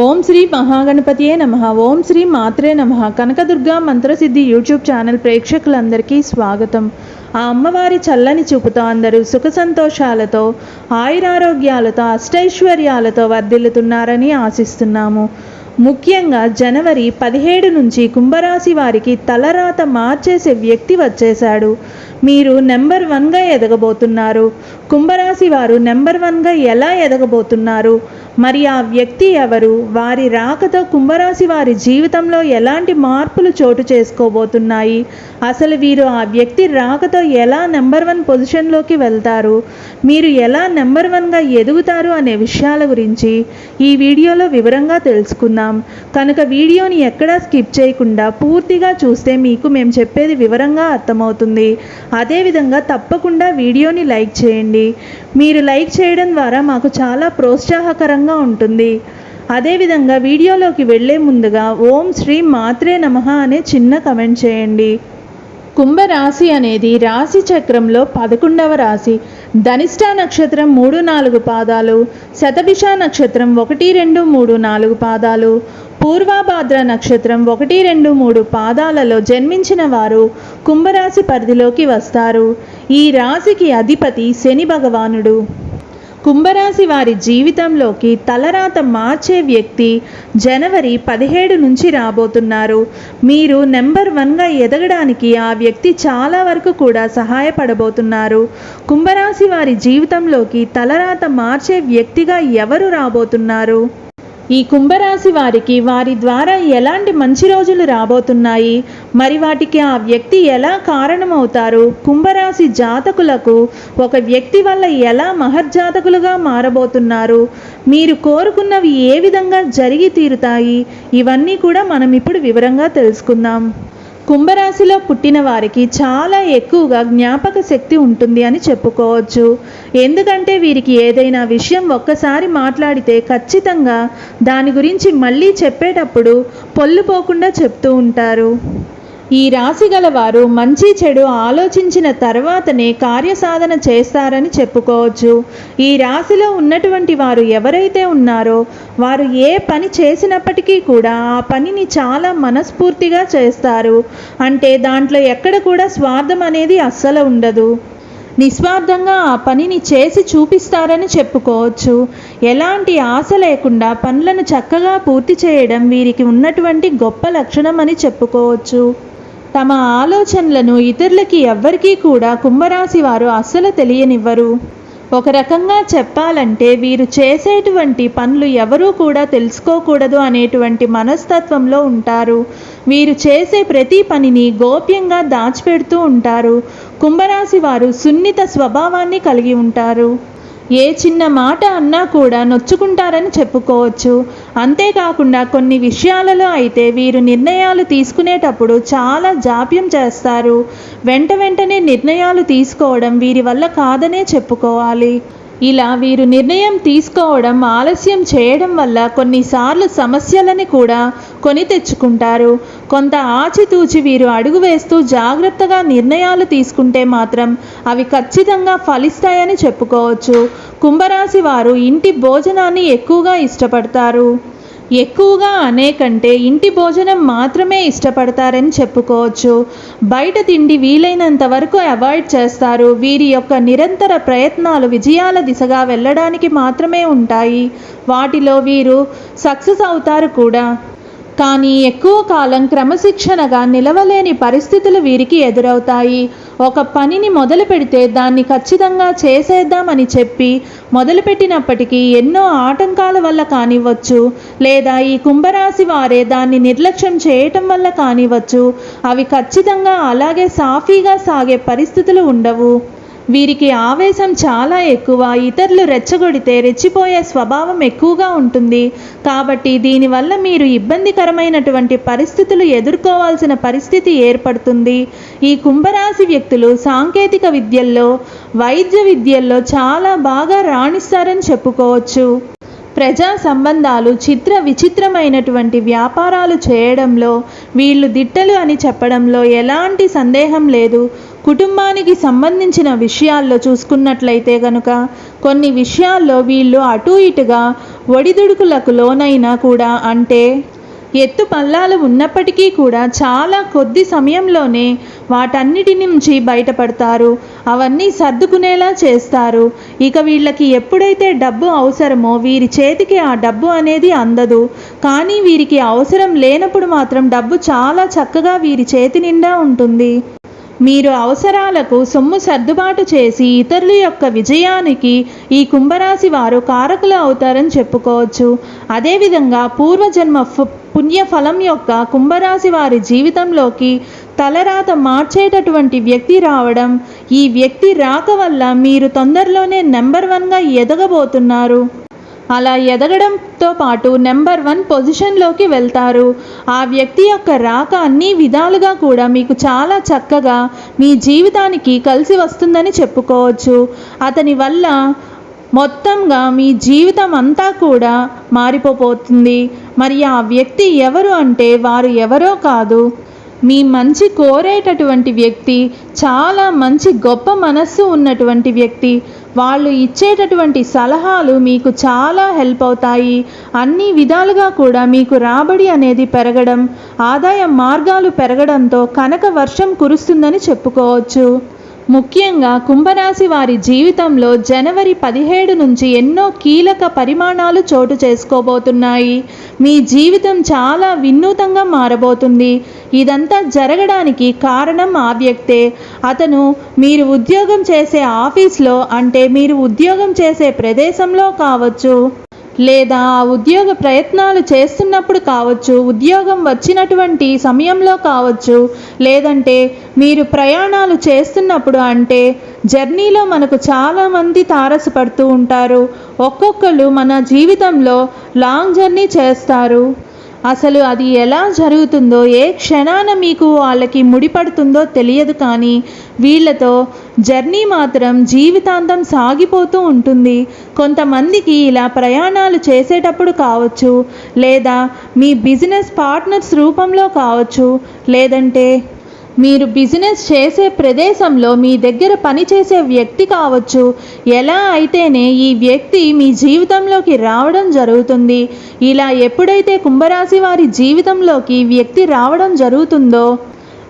ఓం శ్రీ మహాగణపతియే నమ. ఓం శ్రీ మాత్రే నమ. Kanakadurga మంత్రసిద్ధి YouTube channel ప్రేక్షకులందరికీ స్వాగతం. ఆ అమ్మవారి చల్లని చూపుతో అందరూ సుఖ సంతోషాలతో ఆయురారోగ్యాలతో అష్టైశ్వర్యాలతో వర్ధిల్లుతున్నారని ఆశిస్తున్నాము. ముఖ్యంగా జనవరి పదిహేడు నుంచి కుంభరాశి వారికి తలరాత మార్చేసే వ్యక్తి వచ్చేశాడు. మీరు నెంబర్ వన్గా ఎదగబోతున్నారు. కుంభరాశి వారు నెంబర్ వన్గా ఎలా ఎదగబోతున్నారు? మరి ఆ వ్యక్తి ఎవరు? వారి రాకతో కుంభరాశి వారి జీవితంలో ఎలాంటి మార్పులు చోటు చేసుకోబోతున్నాయి? అసలు వీరు ఆ వ్యక్తి రాకతో ఎలా నెంబర్ వన్ పొజిషన్లోకి వెళ్తారు? మీరు ఎలా నెంబర్ వన్గా ఎదుగుతారు అనే విషయాల గురించి ఈ వీడియోలో వివరంగా తెలుసుకుందాం. కనుక వీడియోని ఎక్కడా స్కిప్ చేయకుండా పూర్తిగా చూస్తే మీకు మేము చెప్పేది వివరంగా అర్థమవుతుంది. అదేవిధంగా తప్పకుండా వీడియోని లైక్ చేయండి. మీరు లైక్ చేయడం ద్వారా మాకు చాలా ప్రోత్సాహకరంగా ఉంటుంది. అదేవిధంగా వీడియోలోకి వెళ్ళే ముందుగా ఓం శ్రీ మాత్రే నమః అనే చిన్న కమెంట్ చేయండి. కుంభరాశి అనేది రాశి చక్రంలో పదకొండవ రాశి. ధనిష్ట నక్షత్రం మూడు నాలుగు పాదాలు. శతభిష నక్షత్రం ఒకటి రెండు మూడు నాలుగు పాదాలు. పూర్వాభాద్ర నక్షత్రం ఒకటి రెండు మూడు పాదాలలో జన్మించిన వారు కుంభరాశి పరిధిలోకి వస్తారు. ఈ రాశికి అధిపతి శని భగవానుడు. కుంభరాశి వారి జీవితంలోకి తలరాత మార్చే వ్యక్తి జనవరి పదిహేడు నుంచి రాబోతున్నారు. మీరు నెంబర్ వన్గా ఎదగడానికి ఆ వ్యక్తి చాలా వరకు కూడా సహాయపడబోతున్నారు. కుంభరాశి వారి జీవితంలోకి తలరాత మార్చే వ్యక్తిగా ఎవరు రాబోతున్నారు? ఈ కుంభరాశి వారికి వారి ద్వారా ఎలాంటి మంచి రోజులు రాబోతున్నాయి? మరి వాటికి ఆ వ్యక్తి ఎలా కారణమవుతారు? కుంభరాశి జాతకులకు ఒక వ్యక్తి వల్ల ఎలా మహర్జాతకులుగా మారబోతున్నారు? మీరు కోరుకున్నవి ఏ విధంగా జరిగి తీరుతాయి? ఇవన్నీ కూడా మనం ఇప్పుడు వివరంగా తెలుసుకుందాం. కుంభరాశిలో పుట్టిన వారికి చాలా ఎక్కువగా జ్ఞాపక శక్తి ఉంటుంది అని చెప్పుకోవచ్చు. ఎందుకంటే వీరికి ఏదైనా విషయం ఒక్కసారి మాట్లాడితే ఖచ్చితంగా దాని గురించి మళ్ళీ చెప్పేటప్పుడు పొల్లుపోకుండా చెప్తూ ఉంటారు. ఈ రాశి గలవారు మంచి చెడు ఆలోచించిన తర్వాతనే కార్యసాధన చేస్తారని చెప్పుకోవచ్చు. ఈ రాశిలో ఉన్నటువంటి వారు ఎవరైతే ఉన్నారో వారు ఏ పని చేసినప్పటికీ కూడా ఆ పనిని చాలా మనస్ఫూర్తిగా చేస్తారు. అంటే దాంట్లో ఎక్కడ కూడా స్వార్థం అనేది అస్సలు ఉండదు. నిస్వార్థంగా ఆ పనిని చేసి చూపిస్తారని చెప్పుకోవచ్చు. ఎలాంటి ఆశ లేకుండా పనులను చక్కగా పూర్తి చేయడం వీరికి ఉన్నటువంటి గొప్ప లక్షణం అని చెప్పుకోవచ్చు. తమ ఆలోచనలను ఇతరులకి ఎవ్వరికీ కూడా కుంభరాశి వారు అస్సలు తెలియనివ్వరు. ఒక రకంగా చెప్పాలంటే వీరు చేసేటువంటి పనులు ఎవరూ కూడా తెలుసుకోకూడదు అనేటువంటి మనస్తత్వంలో ఉంటారు. వీరు చేసే ప్రతి పనిని గోప్యంగా దాచిపెడుతూ ఉంటారు. కుంభరాశి వారు సున్నిత స్వభావాన్ని కలిగి ఉంటారు. ఏ చిన్న మాట అన్నా కూడా నొచ్చుకుంటారని చెప్పుకోవచ్చు. అంతేకాకుండా కొన్ని విషయాలలో అయితే వీరు నిర్ణయాలు తీసుకునేటప్పుడు చాలా జాప్యం చేస్తారు. వెంట వెంటనే నిర్ణయాలు తీసుకోవడం వీరి వల్ల కాదనే చెప్పుకోవాలి. ఇలా వీరు నిర్ణయం తీసుకోవడం ఆలస్యం చేయడం వల్ల కొన్నిసార్లు సమస్యలని కూడా కొని తెచ్చుకుంటారు. కొంత ఆచితూచి వీరు అడుగు వేస్తూ జాగ్రత్తగా నిర్ణయాలు తీసుకుంటే మాత్రం అవి ఖచ్చితంగా ఫలిస్తాయని చెప్పుకోవచ్చు. కుంభరాశి వారు ఇంటి భోజనాన్ని ఎక్కువగా ఇష్టపడతారు. ఎక్కువగా అనే కంటే ఇంటి భోజనం మాత్రమే ఇష్టపడతారని చెప్పుకోవచ్చు. బయట తిండి వీలైనంత వరకు అవాయిడ్ చేస్తారు. వీరి యొక్క నిరంతర ప్రయత్నాలు విజయాల దిశగా వెళ్ళడానికి మాత్రమే ఉంటాయి. వాటిలో వీరు సక్సెస్ అవుతారు కూడా. కానీ ఎక్కువ కాలం క్రమశిక్షణగా నిలవలేని పరిస్థితులు వీరికి ఎదురవుతాయి. ఒక పనిని మొదలు పెడితే దాన్ని ఖచ్చితంగా చేసేద్దామని చెప్పి మొదలుపెట్టినప్పటికీ ఎన్నో ఆటంకాల వల్ల కానివ్వచ్చు లేదా ఈ కుంభరాశి వారే దాన్ని నిర్లక్ష్యం చేయటం వల్ల కానివ్వచ్చు అవి ఖచ్చితంగా అలాగే సాఫీగా సాగే పరిస్థితులు ఉండవు. వీరికి ఆవేశం చాలా ఎక్కువ ఇతరులు రెచ్చగొడితే రెచ్చిపోయే స్వభావం ఎక్కువగా ఉంటుంది. కాబట్టి దీనివల్ల మీరు ఇబ్బందికరమైనటువంటి పరిస్థితులు ఎదుర్కోవాల్సిన పరిస్థితి ఏర్పడుతుంది. ఈ కుంభరాశి వ్యక్తులు సాంకేతిక విద్యల్లో వైద్య విద్యల్లో చాలా బాగా రాణిస్తారని చెప్పుకోవచ్చు. ప్రజా సంబంధాలు చిత్ర విచిత్రమైనటువంటి వ్యాపారాలు చేయడంలో వీళ్ళు దిట్టలు అని చెప్పడంలో ఎలాంటి సందేహం లేదు. కుటుంబానికి సంబంధించిన విషయాల్లో చూసుకున్నట్లయితే గనుక కొన్ని విషయాల్లో వీళ్ళు అటు ఇటుగా ఒడిదుడుకులకు లోనైనా కూడా అంటే ఎత్తు పల్లాలు ఉన్నప్పటికీ కూడా చాలా కొద్ది సమయంలోనే వాటన్నిటి నుంచి బయటపడతారు. అవన్నీ సర్దుకునేలా చేస్తారు. ఇక వీళ్ళకి ఎప్పుడైతే డబ్బు అవసరమో వీరి చేతికి ఆ డబ్బు అనేది అందదు. కానీ వీరికి అవసరం లేనప్పుడు మాత్రం డబ్బు చాలా చక్కగా వీరి చేతి నిండా ఉంటుంది. మీరు అవసరాలకు సొమ్ము సర్దుబాటు చేసి ఇతరుల యొక్క విజయానికి ఈ కుంభరాశి వారు కారకులు అవుతారని చెప్పుకోవచ్చు. అదేవిధంగా పూర్వజన్మ ఫు- పుణ్యఫలం యొక్క కుంభరాశి వారి జీవితంలోకి తలరాత మార్చేటటువంటి వ్యక్తి రావడం ఈ వ్యక్తి రాక వల్ల మీరు తొందరలోనే నెంబర్ వన్గా ఎదగబోతున్నారు. అలా ఎదగడంతో పాటు నెంబర్ వన్ పొజిషన్లోకి వెళ్తారు. ఆ వ్యక్తి యొక్క రాక అన్ని విధాలుగా కూడా మీకు చాలా చక్కగా మీ జీవితానికి కలిసి వస్తుందని చెప్పుకోవచ్చు. అతని వల్ల మొత్తంగా మీ జీవితం అంతా కూడా మారిపోతుంది మరి ఆ వ్యక్తి ఎవరు అంటే వారు ఎవరో కాదు. మీ మంచి కోరేటటువంటి వ్యక్తి చాలా మంచి గొప్ప మనస్సు ఉన్నటువంటి వ్యక్తి వాళ్ళు ఇచ్చేటటువంటి సలహాలు మీకు చాలా హెల్ప్ అవుతాయి. అన్ని విధాలుగా కూడా మీకు రాబడి అనేది పెరగడం ఆదాయ మార్గాలు పెరగడంతో కనక వర్షం కురుస్తుందని చెప్పుకోవచ్చు. ముఖ్యంగా కుంభరాశి వారి జీవితంలో జనవరి పదిహేడు నుంచి ఎన్నో కీలక పరిమాణాలు చోటు చేసుకోబోతున్నాయి. మీ జీవితం చాలా వినూతంగా మారబోతుంది. ఇదంతా జరగడానికి కారణం ఆ వ్యక్తే. అతను మీరు ఉద్యోగం చేసే ఆఫీస్లో అంటే మీరు ఉద్యోగం చేసే ప్రదేశంలో కావచ్చు. లేదా ఆ ఉద్యోగ ప్రయత్నాలు చేస్తున్నప్పుడు కావచ్చు ఉద్యోగం వచ్చినటువంటి సమయంలో కావచ్చు లేదంటే మీరు ప్రయాణాలు చేస్తున్నప్పుడు అంటే జర్నీలో మనకు చాలామంది తారసపడుతూ ఉంటారు. ఒక్కొక్కరు మన జీవితంలో లాంగ్ జర్నీ చేస్తారు. అసలు అది ఎలా జరుగుతుందో ఏ క్షణాన మీకు వాళ్ళకి ముడిపడుతుందో తెలియదు కానీ వీళ్ళతో జర్నీ మాత్రం జీవితాంతం సాగిపోతూ ఉంటుంది. కొంతమందికి ఇలా ప్రయాణాలు చేసేటప్పుడు కావచ్చు లేదా మీ బిజినెస్ పార్ట్నర్స్ రూపంలో కావచ్చు లేదంటే మీరు బిజినెస్ చేసే ప్రదేశంలో మీ దగ్గర పనిచేసే వ్యక్తి కావచ్చు. ఎలా అయితేనే ఈ వ్యక్తి మీ జీవితంలోకి రావడం జరుగుతుంది. ఇలా ఎప్పుడైతే కుంభరాశి వారి జీవితంలోకి వ్యక్తి రావడం జరుగుతుందో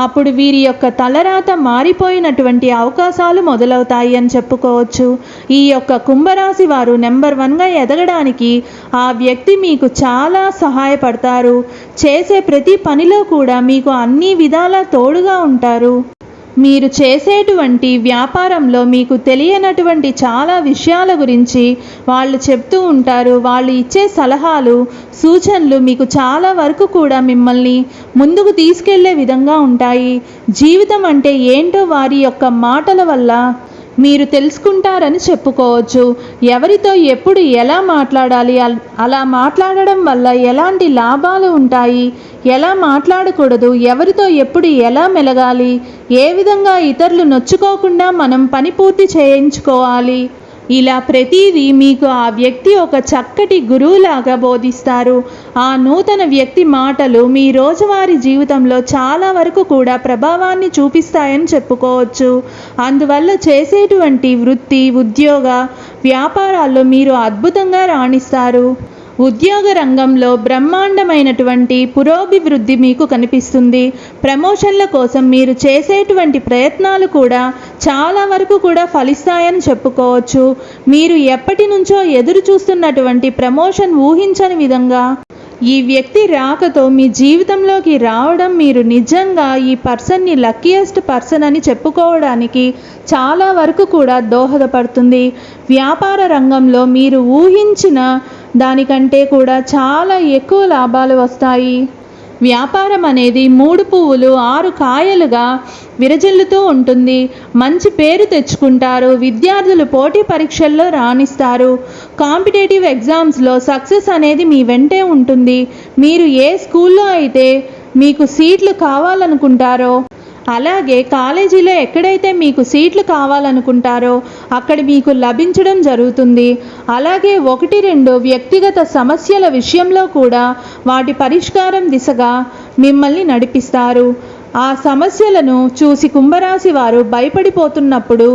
అప్పుడు వీరి యొక్క తలరాత మారిపోయినటువంటి అవకాశాలు మొదలవుతాయి అని చెప్పుకోవచ్చు. ఈ యొక్క కుంభరాశి వారు నెంబర్ వన్గా ఎదగడానికి ఆ వ్యక్తి మీకు చాలా సహాయపడతారు. చేసే ప్రతి పనిలో కూడా మీకు అన్ని విధాలా తోడుగా ఉంటారు. మీరు చేసేటువంటి వ్యాపారంలో మీకు తెలియనటువంటి చాలా విషయాల గురించి వాళ్ళు చెప్తూ ఉంటారు. వాళ్ళు ఇచ్చే సలహాలు సూచనలు మీకు చాలా వరకు కూడా మిమ్మల్ని ముందుకు తీసుకెళ్ళే విధంగా ఉంటాయి. జీవితం అంటే ఏంటో వారి యొక్క మాటల వల్ల మీరు తెలుసుకుంటారని చెప్పుకోవచ్చు. ఎవరితో ఎప్పుడు ఎలా మాట్లాడాలి? అలా మాట్లాడడం వల్ల ఎలాంటి లాభాలు ఉంటాయి? ఎలా మాట్లాడకూడదు? ఎవరితో ఎప్పుడు ఎలా మెలగాలి? ఏ విధంగా ఇతరులు నొచ్చుకోకుండా మనం పని పూర్తి చేయించుకోవాలి? ఇలా ప్రతిదీ మీకు ఆ వ్యక్తి ఒక చక్కటి గురువులాగా బోధిస్తారు. ఆ నూతన వ్యక్తి మాటలు మీ రోజువారీ జీవితంలో చాలా వరకు కూడా ప్రభావాన్ని చూపిస్తాయని చెప్పుకోవచ్చు. అందువల్ల చేసేటువంటి వృత్తి ఉద్యోగ వ్యాపారాల్లో మీరు అద్భుతంగా రాణిస్తారు. ఉద్యోగ రంగంలో బ్రహ్మాండమైనటువంటి పురోభివృద్ధి మీకు కనిపిస్తుంది. ప్రమోషన్ల కోసం మీరు చేసేటువంటి ప్రయత్నాలు కూడా చాలా వరకు కూడా ఫలిస్తాయని చెప్పుకోవచ్చు. మీరు ఎప్పటి నుంచో ఎదురు చూస్తున్నటువంటి ప్రమోషన్ ఊహించని విధంగా ఈ వ్యక్తి రాకతో మీ జీవితంలోకి రావడం మీరు నిజంగా ఈ పర్సన్ని లక్కీయెస్ట్ పర్సన్ అని చెప్పుకోవడానికి చాలా వరకు కూడా దోహదపడుతుంది. వ్యాపార రంగంలో మీరు ఊహించిన దానికంటే కూడా చాలా ఎక్కువ లాభాలు వస్తాయి. వ్యాపారం అనేది మూడు పువ్వులు ఆరు కాయలుగా విరజిల్లుతూ ఉంటుంది. మంచి పేరు తెచ్చుకుంటారు. విద్యార్థులు పోటీ పరీక్షల్లో రాణిస్తారు. కాంపిటేటివ్ ఎగ్జామ్స్లో సక్సెస్ అనేది మీ వెంటే ఉంటుంది. మీరు ఏ స్కూల్లో అయితే మీకు సీట్లు కావాలనుకుంటారో అలాగే కాలేజీలో ఎక్కడైతే మీకు సీట్లు కావాలనుకుంటారో అక్కడ మీకు లభించడం జరుగుతుంది. అలాగే ఒకటి రెండు వ్యక్తిగత సమస్యల విషయంలో కూడా వాటి పరిష్కారం దిశగా మిమ్మల్ని నడిపిస్తారు. ఆ సమస్యలను చూసి కుంభరాశి వారు భయపడిపోతున్నప్పుడు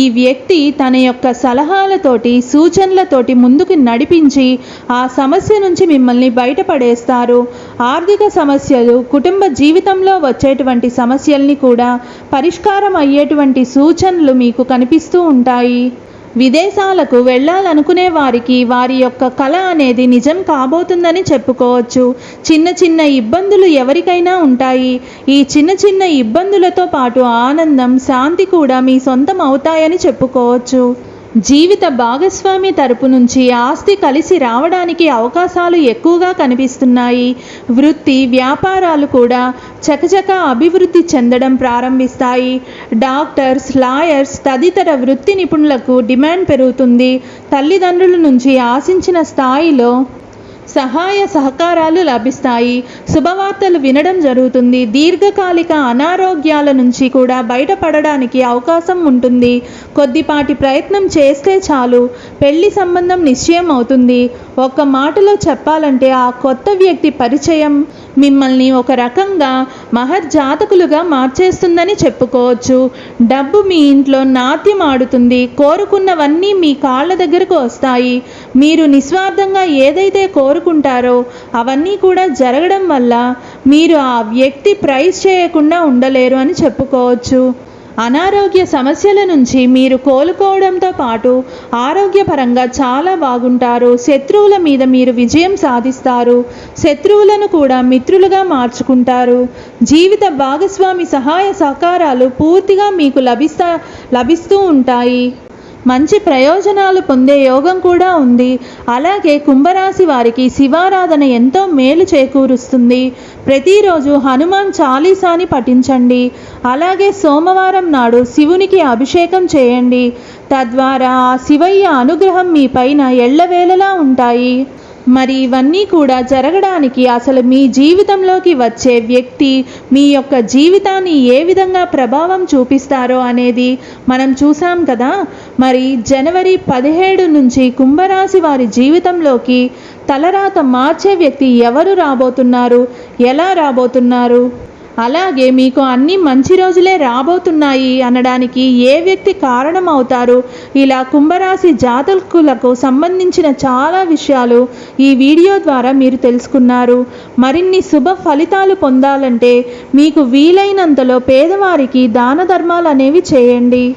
ఈ వ్యక్తి తన యొక్క సలహాలతోటి సూచనలతోటి ముందుకు నడిపించి ఆ సమస్య నుంచి మిమ్మల్ని బయటపడేస్తారు. ఆర్థిక సమస్యలు కుటుంబ జీవితంలో వచ్చేటువంటి సమస్యల్ని కూడా పరిష్కారం అయ్యేటువంటి సూచనలు మీకు కనిపిస్తూ ఉంటాయి. విదేశాలకు వెళ్ళాలనుకునే వారికి వారి యొక్క కళ అనేది నిజం కాబోతుందని చెప్పుకోవచ్చు. చిన్న చిన్న ఇబ్బందులు ఎవరికైనా ఉంటాయి. ఈ చిన్న చిన్న ఇబ్బందులతో పాటు ఆనందం శాంతి కూడా మీ సొంతం అవుతాయని చెప్పుకోవచ్చు. జీవిత భాగస్వామి తరపు నుంచి ఆస్తి కలిసి రావడానికి అవకాశాలు ఎక్కువగా కనిపిస్తున్నాయి. వృత్తి వ్యాపారాలు కూడా చకచక అభివృద్ధి చెందడం ప్రారంభిస్తాయి. డాక్టర్స్ లాయర్స్ తదితర వృత్తి నిపుణులకు డిమాండ్ పెరుగుతుంది. తల్లిదండ్రుల నుంచి ఆశించిన స్థాయిలో సహాయ సహకారాలు లభిస్తాయి. శుభవార్తలు వినడం జరుగుతుంది. దీర్ఘకాలిక అనారోగ్యాల నుంచి కూడా బయటపడడానికి అవకాశం ఉంటుంది. కొద్దిపాటి ప్రయత్నం చేస్తే చాలు. పెళ్ళి సంబంధం నిశ్చయం అవుతుంది ఒక్క మాటలో చెప్పాలంటే ఆ కొత్త వ్యక్తి పరిచయం మిమ్మల్ని ఒక రకంగా మహర్జాతకులుగా మార్చేస్తుందని చెప్పుకోవచ్చు. డబ్బు మీ ఇంట్లో నాట్యం ఆడుతుంది కోరుకున్నవన్నీ మీ కాళ్ళ దగ్గరకు వస్తాయి. మీరు నిస్వార్థంగా ఏదైతే కోరుకుంటారో అవన్నీ కూడా జరగడం వల్ల మీరు ఆ వ్యక్తి ప్రైజ్ చేయకుండా ఉండలేరు అని చెప్పుకోవచ్చు. అనారోగ్య సమస్యల నుంచి మీరు కోలుకోవడంతో పాటు ఆరోగ్యపరంగా చాలా బాగుంటారు. శత్రువుల మీద మీరు విజయం సాధిస్తారు. శత్రువులను కూడా మిత్రులుగా మార్చుకుంటారు. జీవిత భాగస్వామి సహాయ సహకారాలు పూర్తిగా మీకు లభిస్తా లభిస్తూ ఉంటాయి. మంచి ప్రయోజనాలు పొందే యోగం కూడా ఉంది. అలాగే కుంభరాశి వారికి శివారాధన ఎంతో మేలు చేకూరుస్తుంది. ప్రతిరోజు హనుమాన్ చాలీసాని పఠించండి. అలాగే సోమవారం నాడు శివునికి అభిషేకం చేయండి. తద్వారా ఆ శివయ్య అనుగ్రహం మీ పైన ఎళ్ళవేళలా ఉంటాయి. మరి ఇవన్నీ కూడా జరగడానికి అసలు మీ జీవితంలోకి వచ్చే వ్యక్తి మీ యొక్క జీవితాన్ని ఏ విధంగా ప్రభావం చూపిస్తారో అనేది మనం చూసాం కదా. మరి జనవరి పదిహేడు నుంచి కుంభరాశి వారి జీవితంలోకి తలరాత మార్చే వ్యక్తి ఎవరు రాబోతున్నారు? ఎలా రాబోతున్నారు? అలాగే మీకు అన్ని మంచి రోజులే రాబోతున్నాయి అనడానికి ఏ వ్యక్తి కారణం అవుతారు ఇలా కుంభరాశి జాతకులకు సంబంధించిన చాలా విషయాలు ఈ వీడియో ద్వారా మీరు తెలుసుకున్నారు. మరిన్ని శుభ ఫలితాలు పొందాలంటే మీకు వీలైనంతలో పేదవారికి దాన ధర్మాలు అనేవి చేయండి.